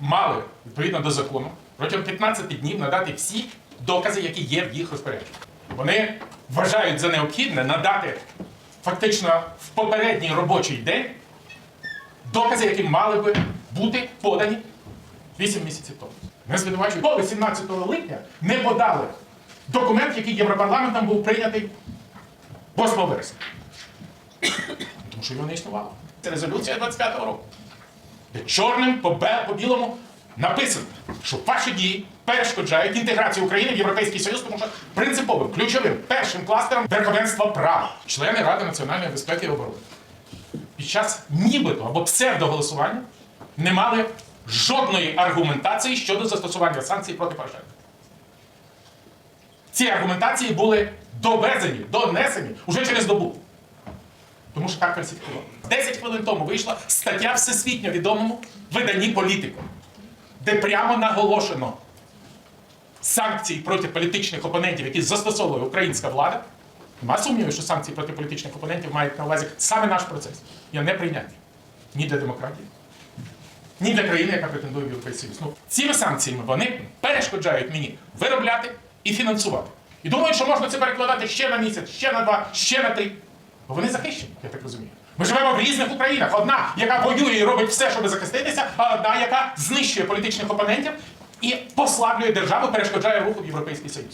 мали відповідно до закону протягом 15 днів надати всі докази, які є в їх розпорядженні. Вони вважають за необхідне надати фактично в попередній робочий день докази, які мали би бути подані 8 місяців тому. Не звинувачують, коли 17 липня не подали документ, який Європарламентом був прийнятий 8 вересня. Тому що його не існувало. Це резолюція 25-го року. Де чорним по по білому написано, що ваші дії перешкоджають інтеграцію України в Європейський Союз, тому що принциповим, ключовим, першим кластером верховенства права, члени Ради національної безпеки і оборони. Під час нібито або псевдоголосування не мали жодної аргументації щодо застосування санкцій проти Порошенка. Ці аргументації були довезені, донесені уже через добу. Тому що так фальсифікували. 10 хвилин тому вийшла стаття всесвітньо відомому виданні політику, де прямо наголошено санкції проти політичних опонентів, які застосовує українська влада. Нема сумнівів, що санкції проти політичних опонентів мають на увазі саме наш процес. Є неприйнятні ні для демократії, ні для країни, яка претендує в Європейський Союз. Ну, цими санкціями вони перешкоджають мені виробляти і фінансувати. І думають, що можна це перекладати ще на місяць, ще на два, ще на три. Бо вони захищені, я так розумію. Ми живемо в різних Українах. Одна, яка воює і робить все, щоб захиститися, а одна, яка знищує політичних опонентів і послаблює державу, перешкоджає руху в Європейський Союз.